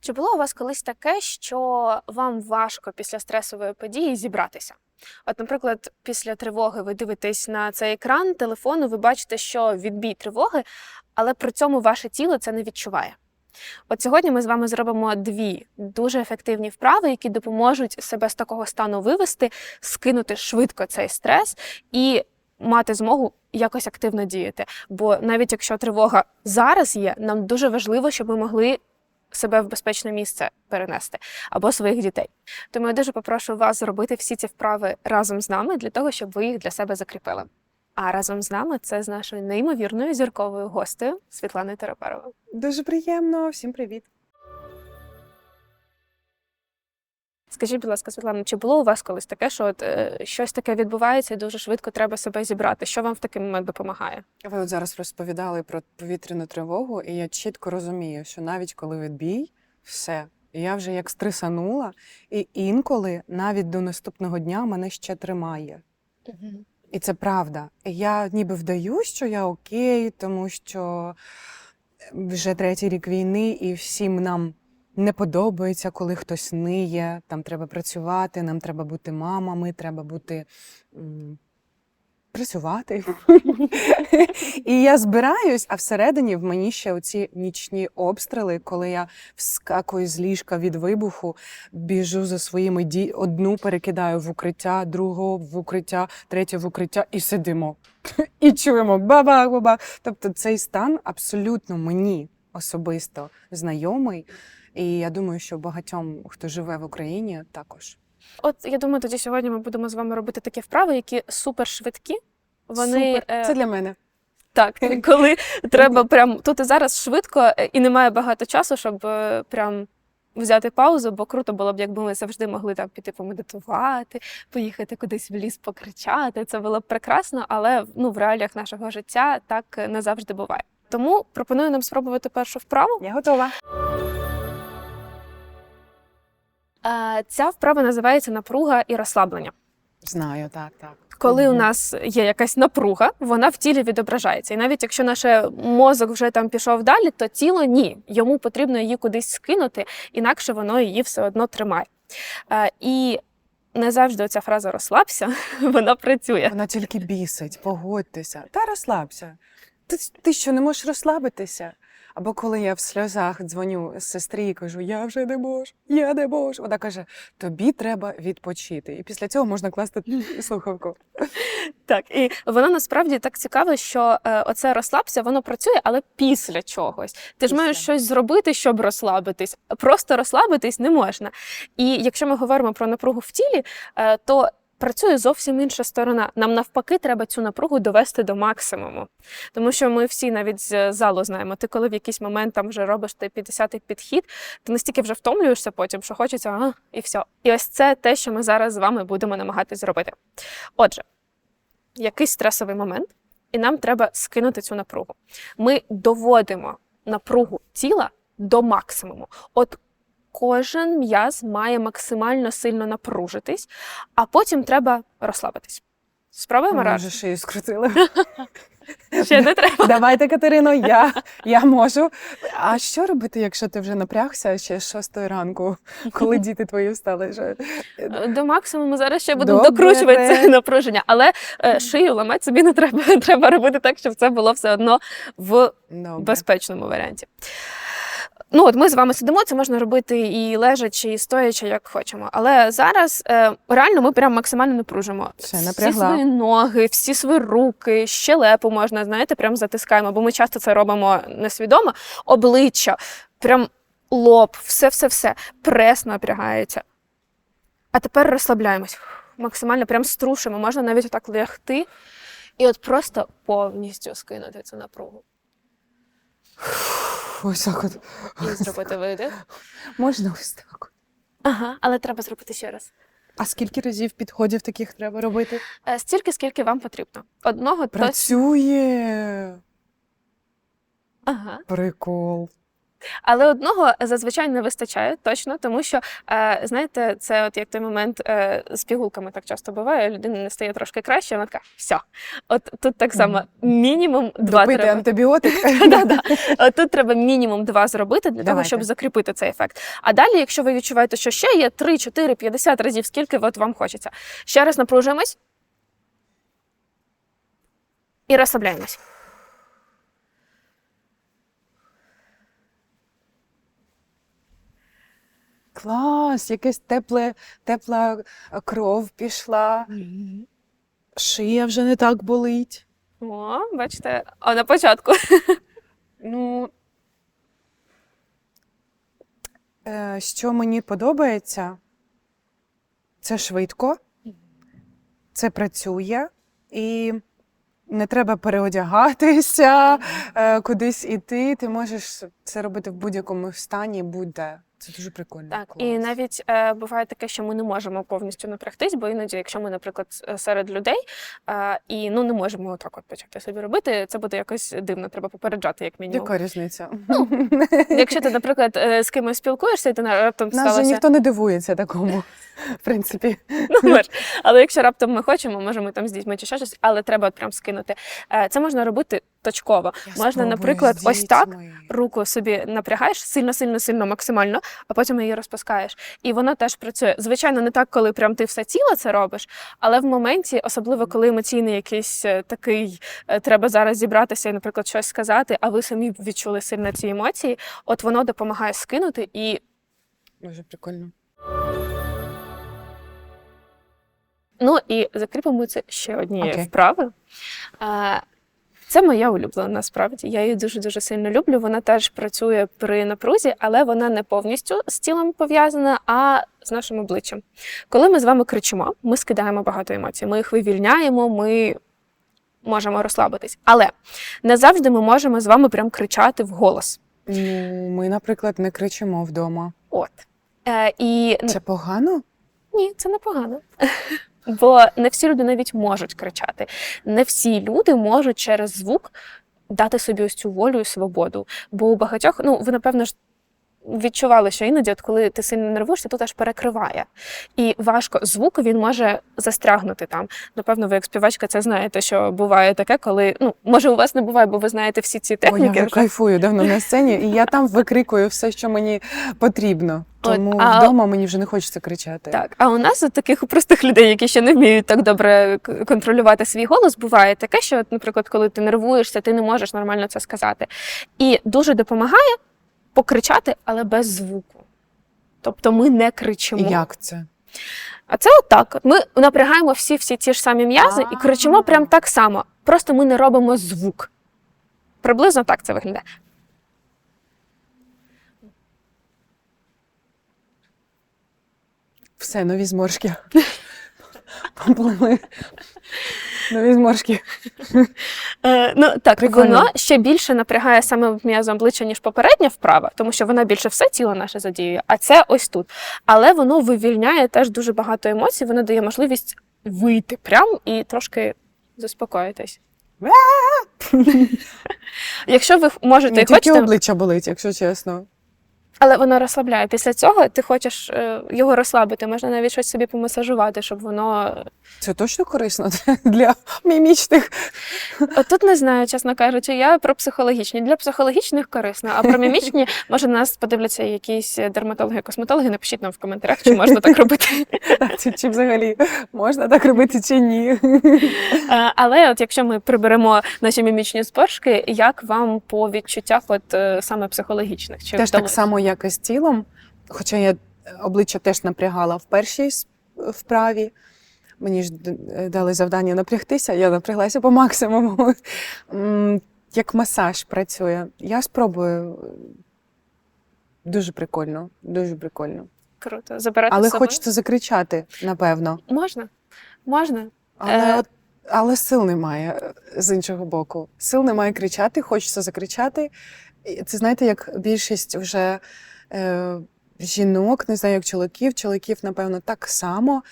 Чи було у вас колись таке, що вам важко після стресової події зібратися? От, наприклад, після тривоги ви дивитесь на цей екран телефону, ви бачите, що відбій тривоги, але при цьому ваше тіло це не відчуває. От сьогодні ми з вами зробимо дві дуже ефективні вправи, які допоможуть себе з такого стану вивести, скинути швидко цей стрес і мати змогу якось активно діяти. Бо навіть якщо тривога зараз є, нам дуже важливо, щоб ми могли себе в безпечне місце перенести або своїх дітей. Тому я дуже попрошу вас зробити всі ці вправи разом з нами для того, щоб ви їх для себе закріпили. А разом з нами це з нашою неймовірною зірковою гостею Світланою Терапаровою. Дуже приємно, всім привіт. Скажіть, будь ласка, Світлана, чи було у вас колись таке, що от, е, щось таке відбувається і дуже швидко треба себе зібрати? Що вам в такий момент допомагає? Ви от зараз розповідали про повітряну тривогу, і я чітко розумію, що навіть коли відбій, все. Я вже як стресанула, і інколи навіть до наступного дня мене ще тримає. І це правда. Я ніби вдаю, що я окей, тому що вже третій рік війни, і всім нам не подобається, коли хтось ниє. Там треба працювати, нам треба бути мамами, треба бути працювати. І я збираюсь, а всередині в мені ще оці нічні обстріли, коли я вскакую з ліжка від вибуху, біжу за своїми ді... одну перекидаю в укриття, другу в укриття, третю в укриття і сидимо. І чуємо бабах Тобто цей стан абсолютно мені особисто знайомий. І я думаю, що багатьом, хто живе в Україні, також. От я думаю, тоді сьогодні ми будемо з вами робити такі вправи, які супер швидкі. Вони Супер. е, Це для мене. так, коли треба прям тут і зараз швидко, е, і немає багато часу, щоб е, прям взяти паузу, бо круто було б, якби ми завжди могли там піти помедитувати, поїхати кудись в ліс покричати. Це було б прекрасно, але ну в реаліях нашого життя так не завжди буває. Тому пропоную нам спробувати першу вправу. Я готова. Ця вправа називається напруга і розслаблення. Знаю, так, так. Коли у нас є якась напруга, вона в тілі відображається. І навіть якщо наш мозок вже там пішов далі, то тіло ні. Йому потрібно її кудись скинути, інакше воно її все одно тримає. І не завжди оця фраза розслабся, вона працює. Вона тільки бісить, погодьтеся. Та розслабся. Ти, ти що, не можеш розслабитися? Або коли я в сльозах дзвоню сестрі і кажу, я вже не можу, я не можу. Вона каже: тобі треба відпочити. І після цього можна класти слухавку. Так, і воно насправді так цікаво, що е, оце розслабся, воно працює, але після чогось. Ти ж маєш щось зробити, щоб розслабитись. Просто розслабитись не можна. І якщо ми говоримо про напругу в тілі, е, то працює зовсім інша сторона. Нам навпаки треба цю напругу довести до максимуму. Тому що ми всі навіть з залу знаємо, ти коли в якийсь момент там вже робиш той 50-й підхід, ти настільки вже втомлюєшся потім, що хочеться а, і все. І ось це те, що ми зараз з вами будемо намагатись зробити. Отже, якийсь стресовий момент, і нам треба скинути цю напругу. Ми доводимо напругу тіла до максимуму. От кожен м'яз має максимально сильно напружитись, а потім треба розслабитись. Спробуємо раз? вже шию скрутила. Ще не треба. Давайте, Катерино, я, я можу. А що робити, якщо ти вже напрягся ще з шостої ранку, коли діти твої встали? Вже? До максимуму зараз ще будемо докручувати це напруження, але е, шию ламати собі не треба. Треба робити так, щоб це було все одно в Добре. безпечному варіанті. Ну, от ми з вами сидимо, це можна робити і лежачи, і стоячи, як хочемо. Але зараз е, реально ми прям максимально напружимо Все, всі напрягла. свої ноги, всі свої руки, щелепу можна, знаєте, прям затискаємо, бо ми часто це робимо несвідомо. Обличчя, прям лоб, все-все-все. Прес напрягається. А тепер розслабляємось. Максимально прям струшимо. Можна навіть отак лягти і от просто повністю скинути цю напругу. Ось так от. І зробити видих. Можна ось так. от. Ага, але треба зробити ще раз. А скільки разів підходів таких треба робити? Е, Стільки, скільки вам потрібно. Одного точно. Працює. Ага. Прикол. Але одного зазвичай не вистачає точно, тому що е, знаєте, це от як той момент е, з пігулками так часто буває. Людина не стає трошки краще, вона така, все. От тут так само мінімум два Допити треба. антибіотик. От Тут треба мінімум два зробити для того, щоб закріпити цей ефект. А далі, якщо ви відчуваєте, що ще є 3, 4, 50 разів, скільки от вам хочеться. Ще раз напружуємось і розслабляємось. Клас, якесь тепле, тепла кров пішла. Шия вже не так болить. О, бачите, а на початку. Ну, е, що мені подобається, це швидко, це працює і не треба переодягатися, е, кудись іти. Ти можеш це робити в будь-якому стані, будь-де. Це дуже прикольно. Так, клас. і навіть е, буває таке, що ми не можемо повністю напрягтись, бо іноді, якщо ми, наприклад, серед людей е, і ну не можемо отак от почати собі робити, це буде якось дивно, треба попереджати, як мінімум. Яка різниця? Якщо ти, наприклад, е, з кимось спілкуєшся, і ти на- раптом Нас же сталося. ніхто не дивується такому, в принципі. Ну, може. Але якщо раптом ми хочемо, може ми там з дітьми чи ще щось, але треба от прям скинути. Е, Це можна робити точково. Можна, наприклад, ось так руку собі напрягаєш сильно, сильно, сильно, максимально, а потім її розпускаєш. І воно теж працює. Звичайно, не так, коли прям ти все тіло це робиш, але в моменті, особливо коли емоційний якийсь е, такий, е, треба зараз зібратися і, наприклад, щось сказати, а ви самі відчули сильно ці емоції, от воно допомагає скинути і Дуже прикольно. Ну і закріпимо це ще однією Окей. вправою. Це моя улюблена насправді. Я її дуже дуже сильно люблю. Вона теж працює при напрузі, але вона не повністю з тілом пов'язана, а з нашим обличчям. Коли ми з вами кричимо, ми скидаємо багато емоцій. Ми їх вивільняємо, ми можемо розслабитись. Але не завжди ми можемо з вами прям кричати в голос. Ну, ми, наприклад, не кричимо вдома. От. Е, і Це погано? Ні, це непогано. Бо не всі люди навіть можуть кричати. Не всі люди можуть через звук дати собі ось цю волю і свободу. Бо у багатьох, ну ви напевно ж відчували, що іноді, от коли ти сильно нервуєшся, тут аж перекриває. І важко звук він може застрягнути там. Напевно, ви як співачка це знаєте, що буває таке, коли ну може у вас не буває, бо ви знаєте всі ці О, я вже кайфую давно на сцені, і я там викрикую все, що мені потрібно. От, Тому а- вдома мені вже не хочеться кричати. Так, а у нас от таких простих людей, які ще не вміють так добре контролювати свій голос, буває таке, що, от, наприклад, коли ти нервуєшся, ти не можеш нормально це сказати. І дуже допомагає покричати, але без звуку. Тобто ми не кричимо. І як це? А це отак. От ми напрягаємо всі всі ті ж самі м'язи і кричимо прям так само. Просто ми не робимо звук. Приблизно так це виглядає. Все, нові зморшки. Поплили. Нові зморшки. Е, ну так, Прикольно. воно ще більше напрягає саме м'язо обличчя, ніж попередня вправа, тому що вона більше все тіло наше задіює, а це ось тут. Але воно вивільняє теж дуже багато емоцій, воно дає можливість вийти прям і трошки заспокоїтись. Якщо ви можете і тільки хочете, обличчя болить, якщо чесно. Але воно розслабляє. Після цього ти хочеш е, його розслабити, можна навіть щось собі помасажувати, щоб воно Це точно корисно для мімічних. От Тут не знаю, чесно кажучи, я про психологічні. Для психологічних корисно, а про мімічні, може, нас подивляться якісь дерматологи, косметологи. Напишіть нам в коментарях, чи можна так робити. Чи, чи взагалі можна так робити чи ні? Е, Але от якщо ми приберемо наші мімічні споршки, як вам по відчуттях, от е, саме психологічних? Чи Теж так само, як з тілом. Хоча я е, обличчя теж напрягала в першій вправі. Мені ж е, дали завдання напрягтися, я напряглася по максимуму. Як масаж працює. Я спробую. Дуже прикольно, дуже прикольно. круто забирати Але собою? хочеться закричати, напевно. можна, можна. Але, Е. от, але сил немає е, з іншого боку. Сил немає кричати, хочеться закричати. Це знаєте, як більшість вже е, жінок, не знаю, як чоловіків, чоловіків, напевно, так само.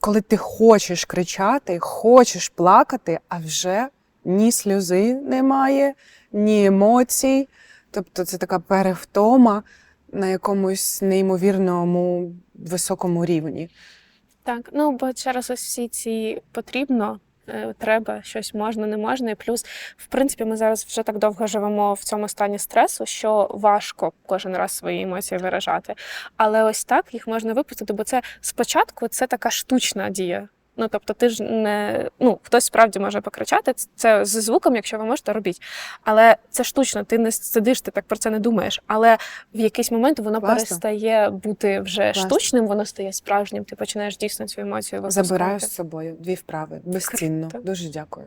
Коли ти хочеш кричати, хочеш плакати, а вже ні сльози немає, ні емоцій. Тобто це така перевтома на якомусь неймовірному високому рівні. Так, ну бо через ось всі ці потрібно, треба, щось можна, не можна. І плюс, в принципі, ми зараз вже так довго живемо в цьому стані стресу, що важко кожен раз свої емоції виражати. Але ось так їх можна випустити, бо це спочатку це така штучна дія. Ну, тобто, ти ж не ну хтось справді може покричати. Це з звуком, якщо ви можете, робіть. Але це штучно, ти не сидиш, ти так про це не думаєш. Але в якийсь момент воно Класно. перестає бути вже Класно. штучним, воно стає справжнім. Ти починаєш дійсно цю емоцію випускати. Забираю з собою дві вправи. Безцінно. Круто. Дуже дякую.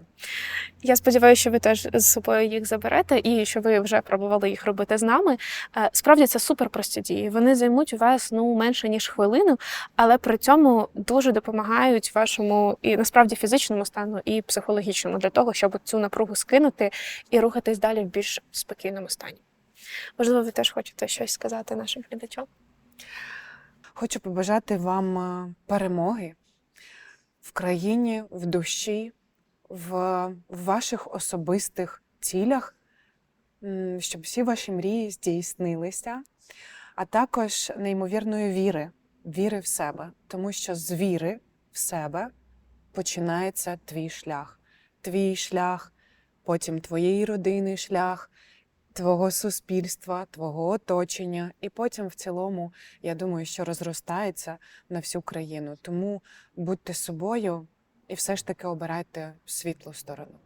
Я сподіваюся, що ви теж з собою їх заберете, і що ви вже пробували їх робити з нами. Е, Справді це супер прості дії. Вони займуть у вас ну менше ніж хвилину, але при цьому дуже допомагають вашому і насправді фізичному стану, і психологічному для того, щоб цю напругу скинути і рухатись далі в більш спокійному стані. Можливо, ви теж хочете щось сказати нашим глядачам. Хочу побажати вам е, перемоги в країні, в душі, в, ваших особистих цілях, щоб всі ваші мрії здійснилися, а також неймовірної віри, віри в себе, тому що з віри в себе починається твій шлях. Твій шлях, потім твоєї родини шлях, твого суспільства, твого оточення, і потім в цілому я думаю, що розростається на всю країну. Тому будьте собою і все ж таки обирайте світлу сторону.